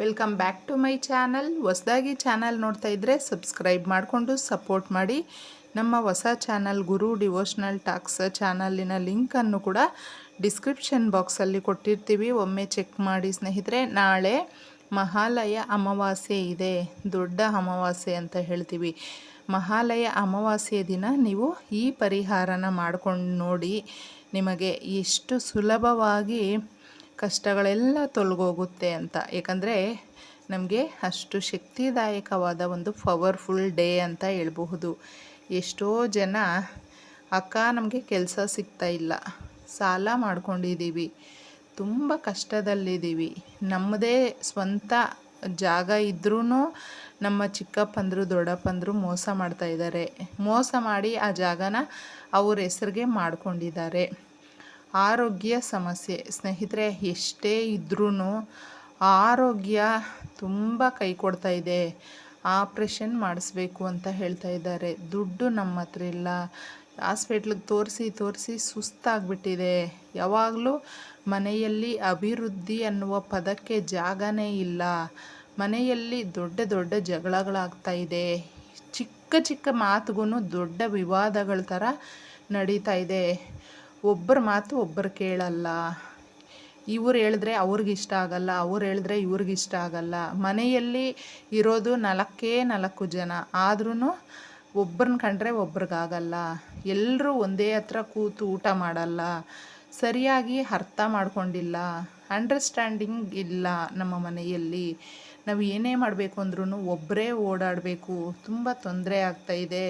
Welcome back to my channel ಹೊಸದಾಗಿ channel ನೋಡ್ತಾ ಇದ್ದರೆ ಸಬ್ಸ್ಕ್ರೈಬ್ ಮಾಡಿಕೊಂಡು ಸಪೋರ್ಟ್ ಮಾಡಿ. ನಮ್ಮ ಹೊಸ ಚಾನಲ್ ಗುರು ಡಿವೋಷ್ನಲ್ ಟಾಕ್ಸ್ ಚಾನಲಿನ ಲಿಂಕನ್ನು ಕೂಡ ಡಿಸ್ಕ್ರಿಪ್ಷನ್ ಬಾಕ್ಸಲ್ಲಿ ಕೊಟ್ಟಿರ್ತೀವಿ. ಒಮ್ಮೆ ಚೆಕ್ ಮಾಡಿ ಸ್ನೇಹಿತರೆ, ನಾಳೆ ಮಹಾಲಯ ಅಮಾವಾಸ್ಯೆ ಇದೆ. ದೊಡ್ಡ ಅಮಾವಾಸ್ಯೆ ಅಂತ ಹೇಳ್ತೀವಿ. ಮಹಾಲಯ ಅಮಾವಾಸ್ಯೆ ದಿನ ನೀವು ಈ ಪರಿಹಾರನ ಮಾಡ್ಕೊಂಡು ನೋಡಿ. ನಿಮಗೆ ಎಷ್ಟು ಸುಲಭವಾಗಿ ಕಷ್ಟಗಳೆಲ್ಲ ತೊಲಗೋಗುತ್ತೆ ಅಂತ. ಏಕೆಂದರೆ ನಮಗೆ ಅಷ್ಟು ಶಕ್ತಿದಾಯಕವಾದ ಒಂದು ಪವರ್ಫುಲ್ ಡೇ ಅಂತ ಹೇಳ್ಬಹುದು. ಎಷ್ಟೋ ಜನ ಅಕ್ಕ ನಮಗೆ ಕೆಲಸ ಸಿಗ್ತಾ ಇಲ್ಲ. ಸಾಲ ಮಾಡ್ಕೊಂಡಿದ್ದೀವಿ ತುಂಬ ಕಷ್ಟದಲ್ಲಿದ್ದೀವಿ ನಮ್ಮದೇ ಸ್ವಂತ ಜಾಗ ಇದ್ರೂ ನಮ್ಮ ಚಿಕ್ಕಪ್ಪಂದರು, ದೊಡ್ಡಪ್ಪಂದರು ಮೋಸ ಮಾಡ್ತಾ ಇದ್ದಾರೆ. ಮೋಸ ಮಾಡಿ ಆ ಜಾಗನ ಅವ್ರ ಹೆಸ್ರಿಗೆ ಮಾಡ್ಕೊಂಡಿದ್ದಾರೆ. ಆರೋಗ್ಯ ಸಮಸ್ಯೆ. ಸ್ನೇಹಿತರೆ, ಎಷ್ಟೇ ಇದ್ರೂ ಆರೋಗ್ಯ ತುಂಬ ಕೈ ಕೊಡ್ತಾ ಇದೆ. ಆಪ್ರೇಷನ್ ಮಾಡಿಸ್ಬೇಕು ಅಂತ ಹೇಳ್ತಾ ಇದ್ದಾರೆ. ದುಡ್ಡು ನಮ್ಮ ಹತ್ರ ಇಲ್ಲ. ಹಾಸ್ಪಿಟ್ಲಿಗೆ ತೋರಿಸಿ ತೋರಿಸಿ ಸುಸ್ತಾಗ್ಬಿಟ್ಟಿದೆ. ಯಾವಾಗಲೂ ಮನೆಯಲ್ಲಿ ಅಭಿವೃದ್ಧಿ ಅನ್ನುವ ಪದಕ್ಕೆ ಜಾಗನೇ ಇಲ್ಲ. ಮನೆಯಲ್ಲಿ ದೊಡ್ಡ ದೊಡ್ಡ ಜಗಳಗಳಾಗ್ತಾ ಇದೆ. ಚಿಕ್ಕ ಚಿಕ್ಕ ಮಾತುಗೂ ದೊಡ್ಡ ವಿವಾದಗಳ ಥರ ನಡೀತಾ ಇದೆ. ಒಬ್ಬರ ಮಾತು ಒಬ್ಬರು ಕೇಳಲ್ಲ. ಇವ್ರು ಹೇಳಿದ್ರೆ ಅವ್ರಿಗೆ ಇಷ್ಟ ಆಗಲ್ಲ, ಅವ್ರು ಹೇಳಿದ್ರೆ ಇವ್ರಿಗೆ ಇಷ್ಟ ಆಗಲ್ಲ. ಮನೆಯಲ್ಲಿ ಇರೋದು ನಾಲ್ಕೇ ನಾಲ್ಕು ಜನ. ಆದ್ರೂ ಒಬ್ಬರನ್ನ ಕಂಡ್ರೆ ಒಬ್ರಿಗಾಗಲ್ಲ ಎಲ್ಲರೂ ಒಂದೇ ಹತ್ರ ಕೂತು ಊಟ ಮಾಡಲ್ಲ. ಸರಿಯಾಗಿ ಅರ್ಥ ಮಾಡ್ಕೊಂಡಿಲ್ಲ. ಅಂಡರ್ಸ್ಟ್ಯಾಂಡಿಂಗ್ ಇಲ್ಲ ನಮ್ಮ ಮನೆಯಲ್ಲಿ. ನಾವು ಏನೇ ಮಾಡಬೇಕು ಅಂದ್ರೂ ಒಬ್ಬರೇ ಓಡಾಡಬೇಕು. ತುಂಬ ತೊಂದರೆ ಇದೆ.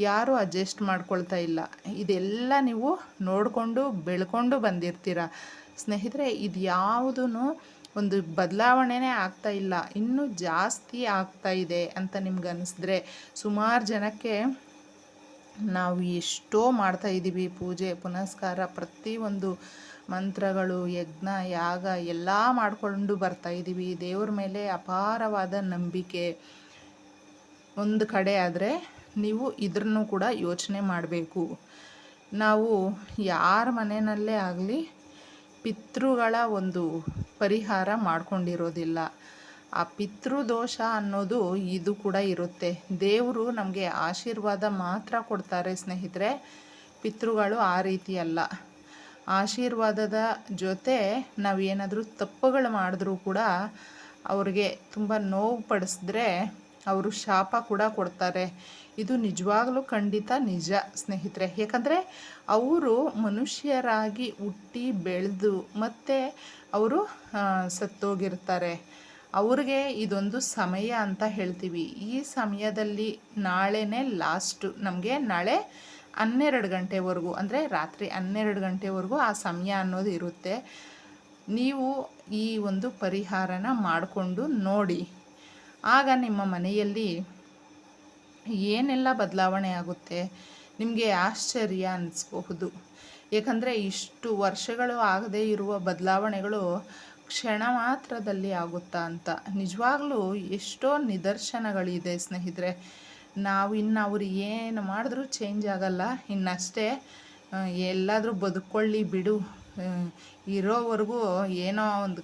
ಯಾರೂ ಅಡ್ಜಸ್ಟ್ ಮಾಡ್ಕೊಳ್ತಾ ಇಲ್ಲ. ಇದೆಲ್ಲ ನೀವು ನೋಡಿಕೊಂಡು, ಬೆಳ್ಕೊಂಡು ಬಂದಿರ್ತೀರ? ಸ್ನೇಹಿತರೆ, ಇದು ಯಾವುದೂ ಒಂದು ಬದಲಾವಣೆನೇ ಆಗ್ತಾ ಇಲ್ಲ. ಇನ್ನೂ ಜಾಸ್ತಿ ಆಗ್ತಾ ಇದೆ ಅಂತ ನಿಮ್ಗೆ ಅನಿಸಿದ್ರೆ ಸುಮಾರು ಜನಕ್ಕೆ ನಾವು ಎಷ್ಟೋ ಮಾಡ್ತಾ ಇದ್ದೀವಿ ಪೂಜೆ, ಪುನಸ್ಕಾರ ಪ್ರತಿಯೊಂದು ಮಂತ್ರಗಳು, ಯಜ್ಞ, ಯಾಗ ಎಲ್ಲ ಮಾಡಿಕೊಂಡು ಬರ್ತಾ ಇದ್ದೀವಿ. ದೇವ್ರ ಮೇಲೆ ಅಪಾರವಾದ ನಂಬಿಕೆ. ಒಂದು ಕಡೆ ಆದರೆ ನೀವು ಇದ್ರನ್ನೂ ಕೂಡ ಯೋಚನೆ ಮಾಡಬೇಕು. ನಾವು ಯಾರ ಮನೆಯಲ್ಲೇ ಆಗಲಿ ಪಿತೃಗಳ ಒಂದು ಪರಿಹಾರ ಮಾಡ್ಕೊಂಡಿರೋದಿಲ್ಲ. ಆ ಪಿತೃದೋಷ ಅನ್ನೋದು ಇದು ಕೂಡ ಇರುತ್ತೆ. ದೇವರು ನಮಗೆ ಆಶೀರ್ವಾದ ಮಾತ್ರ ಕೊಡ್ತಾರೆ ಸ್ನೇಹಿತರೆ. ಪಿತೃಗಳು ಆ ರೀತಿ ಅಲ್ಲ. ಆಶೀರ್ವಾದದ ಜೊತೆ ನಾವು ಏನಾದರೂ ತಪ್ಪುಗಳು ಮಾಡಿದ್ರೂ ಕೂಡ ಅವ್ರಿಗೆ ತುಂಬ ನೋವು ಪಡಿಸಿದ್ರೆ ಅವರು ಶಾಪ ಕೂಡ ಕೊಡ್ತಾರೆ. ಇದು ನಿಜವಾಗ್ಲೂ ಖಂಡಿತ ನಿಜ ಸ್ನೇಹಿತರೆ. ಯಾಕಂದರೆ ಅವರು ಮನುಷ್ಯರಾಗಿ ಹುಟ್ಟಿ ಬೆಳೆದು ಮತ್ತು ಅವರು ಸತ್ತೋಗಿರ್ತಾರೆ. ಅವ್ರಿಗೆ ಇದೊಂದು ಸಮಯ ಅಂತ ಹೇಳ್ತೀವಿ. ಈ ಸಮಯದಲ್ಲಿ ನಾಳೆನೇ ಲಾಸ್ಟು ನಮಗೆ ನಾಳೆ ಹನ್ನೆರಡು ಗಂಟೆವರೆಗೂ, ಅಂದರೆ ರಾತ್ರಿ ಹನ್ನೆರಡು ಗಂಟೆವರೆಗೂ ಆ ಸಮಯ ಅನ್ನೋದು ಇರುತ್ತೆ. ನೀವು ಈ ಒಂದು ಪರಿಹಾರನ ಮಾಡಿಕೊಂಡು ನೋಡಿ. ಆಗ ನಿಮ್ಮ ಮನೆಯಲ್ಲಿ ಏನೆಲ್ಲ ಬದಲಾವಣೆ ಆಗುತ್ತೆ? ನಿಮಗೆ ಆಶ್ಚರ್ಯ ಅನ್ನಿಸ್ಬಹುದು ಏಕೆಂದರೆ ಇಷ್ಟು ವರ್ಷಗಳು ಆಗದೇ ಇರುವ ಬದಲಾವಣೆಗಳು ಕ್ಷಣ ಮಾತ್ರದಲ್ಲಿ ಆಗುತ್ತಾ ಅಂತ. ನಿಜವಾಗ್ಲೂ ಎಷ್ಟೋ ನಿದರ್ಶನಗಳಿದೆ ಸ್ನೇಹಿತರೆ. ನಾವು ಇನ್ನು ಅವ್ರು ಏನು ಮಾಡಿದ್ರೂ ಚೇಂಜ್ ಆಗಲ್ಲ. ಇನ್ನಷ್ಟೇ ಎಲ್ಲಾದರೂ ಬದುಕೊಳ್ಳಿ ಬಿಡು. ಇರೋವರೆಗೂ ಏನೋ ಒಂದು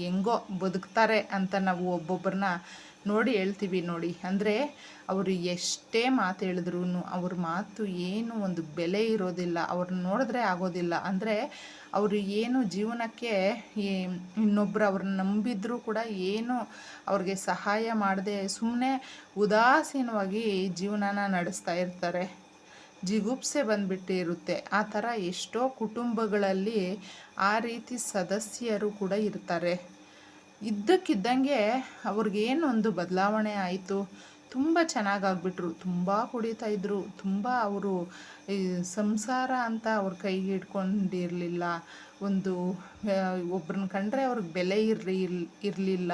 ಹೆಂಗೋ ಬದುಕ್ತಾರೆ ಅಂತ ನಾವು ಒಬ್ಬೊಬ್ಬರನ್ನ ನೋಡಿ ಹೇಳ್ತೀವಿ ನೋಡಿ. ಅಂದರೆ ಅವರು ಎಷ್ಟೇ ಮಾತು ಹೇಳಿದ್ರು ಅವ್ರ ಮಾತು ಏನು ಒಂದು ಬೆಲೆ ಇರೋದಿಲ್ಲ ಅವ್ರನ್ನ ನೋಡಿದ್ರೆ ಆಗೋದಿಲ್ಲ. ಅಂದರೆ ಅವರು ಏನು ಜೀವನಕ್ಕೆ ಇನ್ನೊಬ್ಬರು ಅವ್ರನ್ನ ನಂಬಿದ್ರೂ ಕೂಡ ಏನು ಅವ್ರಿಗೆ ಸಹಾಯ ಮಾಡದೆ ಸುಮ್ಮನೆ ಉದಾಸೀನವಾಗಿ ಜೀವನನ ನಡೆಸ್ತಾ ಇರ್ತಾರೆ. ಜಿಗುಪ್ಸೆ ಬಂದ್ಬಿಟ್ಟಿರುತ್ತೆ ಆ ಥರ ಎಷ್ಟೋ ಕುಟುಂಬಗಳಲ್ಲಿ ಆ ರೀತಿ ಸದಸ್ಯರು ಕೂಡ ಇರ್ತಾರೆ. ಇದ್ದಕ್ಕಿದ್ದಂಗೆ ಅವ್ರಿಗೇನು ಒಂದು ಬದಲಾವಣೆ ಆಯಿತು. ತುಂಬ ಚೆನ್ನಾಗಾಗ್ಬಿಟ್ರು. ತುಂಬ ಕುಡಿತಾ ಇದ್ದರು ತುಂಬ ಅವರು ಸಂಸಾರ ಅಂತ ಅವ್ರ ಕೈಗೆ ಇಟ್ಕೊಂಡಿರಲಿಲ್ಲ. ಒಂದು ಒಬ್ರನ್ನ ಕಂಡ್ರೆ ಅವ್ರಿಗೆ ಬೆಲೆ ಇರಲಿ, ಇರಲಿಲ್ಲ.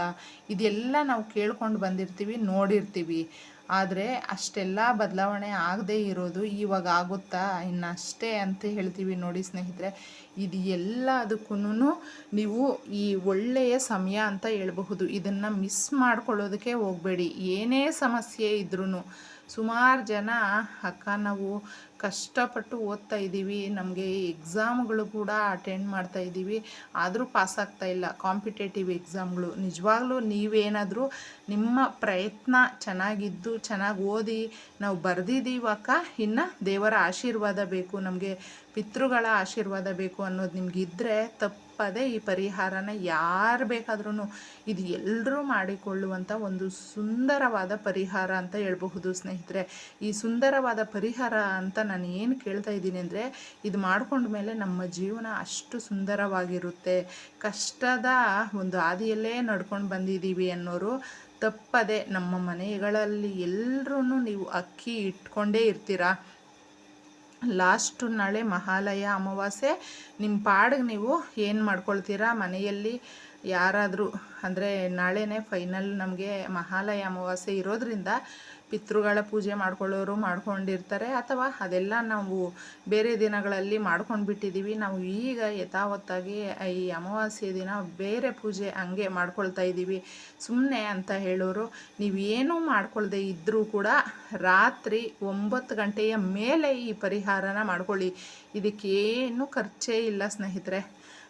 ಇದೆಲ್ಲ ನಾವು ಕೇಳ್ಕೊಂಡು ಬಂದಿರ್ತೀವಿ, ನೋಡಿರ್ತೀವಿ. ಆದರೆ ಅಷ್ಟೆಲ್ಲ ಬದಲಾವಣೆ ಆಗದೇ ಇರೋದು ಇವಾಗ ಆಗುತ್ತಾ? ಇನ್ನಷ್ಟೇ ಅಂತ ಹೇಳ್ತೀವಿ ನೋಡಿ ಸ್ನೇಹಿತರೆ. ಇದು ಎಲ್ಲದಕ್ಕೂ ನೀವು ಈ ಒಳ್ಳೆಯ ಸಮಯ ಅಂತ ಹೇಳಬಹುದು. ಇದನ್ನು ಮಿಸ್ ಮಾಡ್ಕೊಳ್ಳೋದಕ್ಕೆ ಹೋಗಬೇಡಿ. ಏನೇ ಸಮಸ್ಯೆ ಇದ್ರೂ ಸುಮಾರು ಜನ ಅಕ್ಕ ನಾವು ಕಷ್ಟಪಟ್ಟು ಓದ್ತಾ ಇದ್ದೀವಿ, ನಮಗೆ ಎಕ್ಸಾಮ್ಗಳು ಕೂಡ ಅಟೆಂಡ್ ಮಾಡ್ತಾ ಇದ್ದೀವಿ, ಆದರೂ ಪಾಸ್ ಆಗ್ತಾ ಇಲ್ಲ ಕಾಂಪಿಟೇಟಿವ್ ಎಕ್ಸಾಮ್ಗಳು ನಿಜವಾಗ್ಲೂ ನೀವೇನಾದರೂ ನಿಮ್ಮ ಪ್ರಯತ್ನ ಚೆನ್ನಾಗಿದ್ದು, ಚೆನ್ನಾಗಿ ಓದಿ, ನಾವು ಬರೆದಿದ್ದೀವಕ್ಕ? ಇನ್ನು ದೇವರ ಆಶೀರ್ವಾದ ಬೇಕು, ನಮಗೆ ಪಿತೃಗಳ ಆಶೀರ್ವಾದ ಬೇಕು ಅನ್ನೋದು ನಿಮಗಿದ್ದರೆ ತಪ್ಪದೇ ಈ ಪರಿಹಾರನ ಯಾರು ಬೇಕಾದ್ರೂ ಇದು ಎಲ್ಲರೂ ಮಾಡಿಕೊಳ್ಳುವಂಥ ಒಂದು ಸುಂದರವಾದ ಪರಿಹಾರ ಅಂತ ಹೇಳಬಹುದು ಸ್ನೇಹಿತರೆ. ಈ ಸುಂದರವಾದ ಪರಿಹಾರ ಅಂತ ನಾನು ಏನು ಕೇಳ್ತಾ ಇದ್ದೀನಿ ಅಂದರೆ, ಇದು ಮಾಡ್ಕೊಂಡ ಮೇಲೆ ನಮ್ಮ ಜೀವನ ಅಷ್ಟು ಸುಂದರವಾಗಿರುತ್ತೆ. ಕಷ್ಟದ ಒಂದು ಹಾದಿಯಲ್ಲೇ ನಡ್ಕೊಂಡು ಬಂದಿದ್ದೀವಿ ಅನ್ನೋರು ತಪ್ಪದೆ ನಮ್ಮ ಮನೆಗಳಲ್ಲಿ ಎಲ್ಲರೂ ನೀವು ಅಕ್ಕಿ ಇಟ್ಕೊಂಡೇ ಇರ್ತೀರಾ? ಲಾಸ್ಟು ನಾಳೆ ಮಹಾಲಯ ಅಮಾವಾಸ್ಯೆ, ನಿಮ್ಮ ಪಾಡಿಗೆ ನೀವು ಏನು ಮಾಡ್ಕೊಳ್ತೀರಾ? ಮನೆಯಲ್ಲಿ ಯಾರಾದರೂ, ಅಂದರೆ ನಾಳೆನೇ ಫೈನಲ್ ನಮಗೆ ಮಹಾಲಯ ಅಮಾವಾಸ್ಯೆ ಇರೋದ್ರಿಂದ ಪಿತೃಗಳ ಪೂಜೆ ಮಾಡ್ಕೊಳ್ಳೋರು ಮಾಡ್ಕೊಂಡಿರ್ತಾರೆ. ಅಥವಾ ಅದೆಲ್ಲ ನಾವು ಬೇರೆ ದಿನಗಳಲ್ಲಿ ಮಾಡ್ಕೊಂಡು ಬಿಟ್ಟಿದ್ದೀವಿ ನಾವು ಈಗ ಯಥಾವತ್ತಾಗಿ ಈ ಅಮಾವಾಸ್ಯೆ ದಿನ ಬೇರೆ ಪೂಜೆ ಹಂಗೆ ಮಾಡ್ಕೊಳ್ತಾ ಇದ್ದೀವಿ ಸುಮ್ಮನೆ ಅಂತ ಹೇಳೋರು ನೀವೇನೂ ಮಾಡ್ಕೊಳ್ದೆ ಇದ್ದರೂ ಕೂಡ ರಾತ್ರಿ ಒಂಬತ್ತು ಗಂಟೆಯ ಮೇಲೆ ಈ ಪರಿಹಾರನ ಮಾಡ್ಕೊಳ್ಳಿ. ಇದಕ್ಕೇನು ಖರ್ಚೇ ಇಲ್ಲ ಸ್ನೇಹಿತರೆ.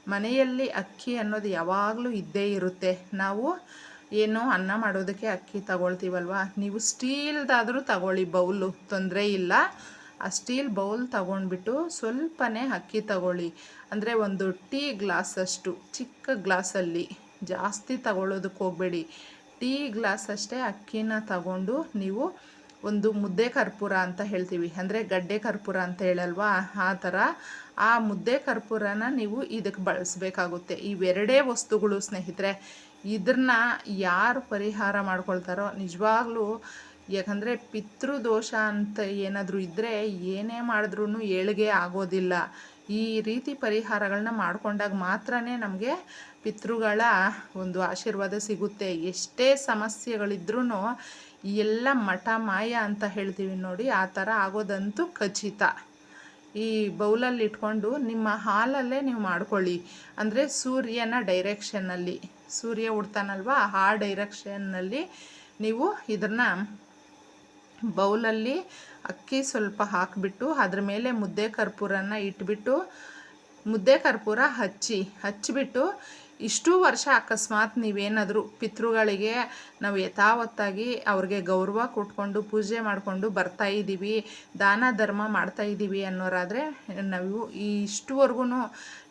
ಮನೆಯಲ್ಲಿ ಅಕ್ಕಿ ಅನ್ನೋದು ಯಾವಾಗಲೂ ಇದ್ದೇ ಇರುತ್ತೆ. ನಾವು ಏನು ಅನ್ನ ಮಾಡೋದಕ್ಕೆ ಅಕ್ಕಿ ತಗೊಳ್ತೀವಲ್ವ? ನೀವು ಸ್ಟೀಲ್ದಾದರೂ ತಗೊಳ್ಳಿ, ಬೌಲು. ತೊಂದರೆ ಇಲ್ಲ. ಆ ಸ್ಟೀಲ್ ಬೌಲ್ ತಗೊಂಡ್ಬಿಟ್ಟು ಸ್ವಲ್ಪನೇ ಅಕ್ಕಿ ತಗೊಳ್ಳಿ. ಅಂದರೆ ಒಂದು ಟೀ ಗ್ಲಾಸಷ್ಟು, ಚಿಕ್ಕ ಗ್ಲಾಸಲ್ಲಿ. ಜಾಸ್ತಿ ತಗೊಳ್ಳೋದಕ್ಕೆ ಹೋಗಬೇಡಿ. ಟೀ ಗ್ಲಾಸ್ ಅಷ್ಟೇ ಅಕ್ಕಿನ ತಗೊಂಡು ನೀವು ಒಂದು ಮುದ್ದೆ ಕರ್ಪೂರ ಅಂತ ಹೇಳ್ತೀವಿ. ಅಂದರೆ ಗಡ್ಡೆ ಕರ್ಪೂರ ಅಂತ ಹೇಳಲ್ವಾ? ಆ ಥರ. ಆ ಮುದ್ದೆ ಕರ್ಪೂರನ ನೀವು ಇದಕ್ಕೆ ಬಳಸಬೇಕಾಗುತ್ತೆ. ಇವೆರಡೇ ವಸ್ತುಗಳು ಸ್ನೇಹಿತರೆ. ಇದನ್ನ ಯಾರು ಪರಿಹಾರ ಮಾಡ್ಕೊಳ್ತಾರೋ ನಿಜವಾಗ್ಲೂ, ಯಾಕಂದರೆ ಪಿತೃದೋಷ ಅಂತ ಏನಾದರೂ ಇದ್ದರೆ ಏನೇ ಮಾಡಿದ್ರೂ ಏಳಿಗೆ ಆಗೋದಿಲ್ಲ. ಈ ರೀತಿ ಪರಿಹಾರಗಳನ್ನ ಮಾಡಿಕೊಂಡಾಗ ಮಾತ್ರ ನಮಗೆ ಪಿತೃಗಳ ಒಂದು ಆಶೀರ್ವಾದ ಸಿಗುತ್ತೆ. ಎಷ್ಟೇ ಸಮಸ್ಯೆಗಳಿದ್ರೂ ಎಲ್ಲ ಮಠ ಮಾಯ ಅಂತ ಹೇಳ್ತೀವಿ ನೋಡಿ, ಆ ಥರ ಆಗೋದಂತೂ ಖಚಿತ. ಈ ಬೌಲಲ್ಲಿ ಇಟ್ಕೊಂಡು ನಿಮ್ಮ ಹಾಲಲ್ಲೇ ನೀವು ಮಾಡ್ಕೊಳ್ಳಿ. ಅಂದರೆ ಸೂರ್ಯನ ಡೈರೆಕ್ಷನ್ನಲ್ಲಿ ಸೂರ್ಯ ಉಡ್ತಾನಲ್ವ? ಆ ಡೈರೆಕ್ಷನ್ನಲ್ಲಿ ನೀವು ಇದನ್ನ ಬೌಲಲ್ಲಿ ಅಕ್ಕಿ ಸ್ವಲ್ಪ ಹಾಕಿಬಿಟ್ಟು ಅದ್ರ ಮೇಲೆ ಮುದ್ದೆ ಕರ್ಪೂರನ ಇಟ್ಬಿಟ್ಟು, ಮುದ್ದೆ ಕರ್ಪೂರ ಹಚ್ಚಿ, ಹಚ್ಚಿಬಿಟ್ಟು ಇಷ್ಟು ವರ್ಷ ಅಕಸ್ಮಾತ್ ನೀವೇನಾದರೂ ಪಿತೃಗಳಿಗೆ ನಾವು ಯಥಾವತ್ತಾಗಿ ಅವ್ರಿಗೆ ಗೌರವ ಕೊಟ್ಕೊಂಡು ಪೂಜೆ ಮಾಡಿಕೊಂಡು ಬರ್ತಾ ಇದ್ದೀವಿ, ದಾನ ಧರ್ಮ ಮಾಡ್ತಾ ಇದ್ದೀವಿ ಅನ್ನೋರಾದರೆ ನಾವು ಇಷ್ಟುವರೆಗೂ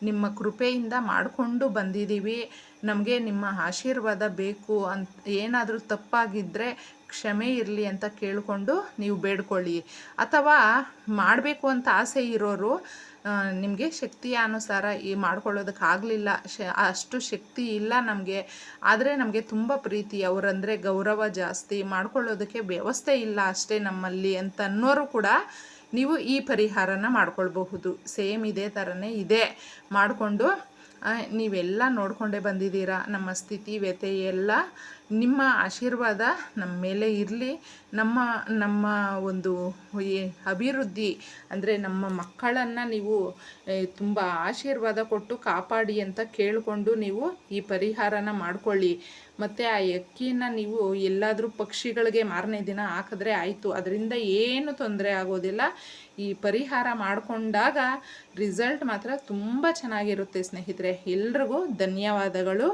ನಿಮ್ಮ ಕೃಪೆಯಿಂದ ಮಾಡಿಕೊಂಡು ಬಂದಿದ್ದೀವಿ, ನಮಗೆ ನಿಮ್ಮ ಆಶೀರ್ವಾದ ಬೇಕು ಅಂತ ಏನಾದರೂ ತಪ್ಪಾಗಿದ್ದರೆ ಕ್ಷಮೆ ಇರಲಿ ಅಂತ ಕೇಳಿಕೊಂಡು ನೀವು ಬೇಡ್ಕೊಳ್ಳಿ. ಅಥವಾ ಮಾಡಬೇಕು ಅಂತ ಆಸೆ ಇರೋರು ನಿಮಗೆ ಶಕ್ತಿಯ ಅನುಸಾರ ಈ ಮಾಡ್ಕೊಳ್ಳೋದಕ್ಕೆ ಆಗಲಿಲ್ಲ. ಅಷ್ಟು ಶಕ್ತಿ ಇಲ್ಲ ನಮಗೆ. ಆದರೆ ನಮಗೆ ತುಂಬ ಪ್ರೀತಿ. ಅವರಂದರೆ ಗೌರವ ಜಾಸ್ತಿ. ಮಾಡ್ಕೊಳ್ಳೋದಕ್ಕೆ ವ್ಯವಸ್ಥೆ ಇಲ್ಲ ಅಷ್ಟೇ ನಮ್ಮಲ್ಲಿ ಅಂತ ಅನ್ನೋರು ಕೂಡ ನೀವು ಈ ಪರಿಹಾರನ ಮಾಡ್ಕೊಳ್ಬಹುದು. ಸೇಮ್ ಇದೇ ಥರನೇ ಇದೆ. ಮಾಡಿಕೊಂಡು ನೀವೆಲ್ಲ ನೋಡಿಕೊಂಡೇ ಬಂದಿದ್ದೀರಾ. ನಮ್ಮ ಸ್ಥಿತಿ ವ್ಯತೆ ಎಲ್ಲ ನಿಮ್ಮ ಆಶೀರ್ವಾದ ನಮ್ಮ ಮೇಲೆ ಇರಲಿ. ನಮ್ಮ ನಮ್ಮ ಒಂದು ಅಭಿವೃದ್ಧಿ ಅಂದರೆ ನಮ್ಮ ಮಕ್ಕಳನ್ನು ನೀವು ತುಂಬ ಆಶೀರ್ವಾದ ಕೊಟ್ಟು ಕಾಪಾಡಿ ಅಂತ ಕೇಳಿಕೊಂಡು ನೀವು ಈ ಪರಿಹಾರನ ಮಾಡ್ಕೊಳ್ಳಿ. ಮತ್ತು ಆ ಅಕ್ಕಿನ ನೀವು ಎಲ್ಲಾದರೂ ಪಕ್ಷಿಗಳಿಗೆ ಮಾರನೇ ದಿನ ಹಾಕಿದ್ರೆ ಆಯಿತು. ಅದರಿಂದ ಏನು ತೊಂದರೆ ಆಗೋದಿಲ್ಲ. ಈ ಪರಿಹಾರ ಮಾಡಿಕೊಂಡಾಗ ರಿಸಲ್ಟ್ ಮಾತ್ರ ತುಂಬ ಚೆನ್ನಾಗಿರುತ್ತೆ ಸ್ನೇಹಿತರೆ. ಎಲ್ರಿಗೂ ಧನ್ಯವಾದಗಳು.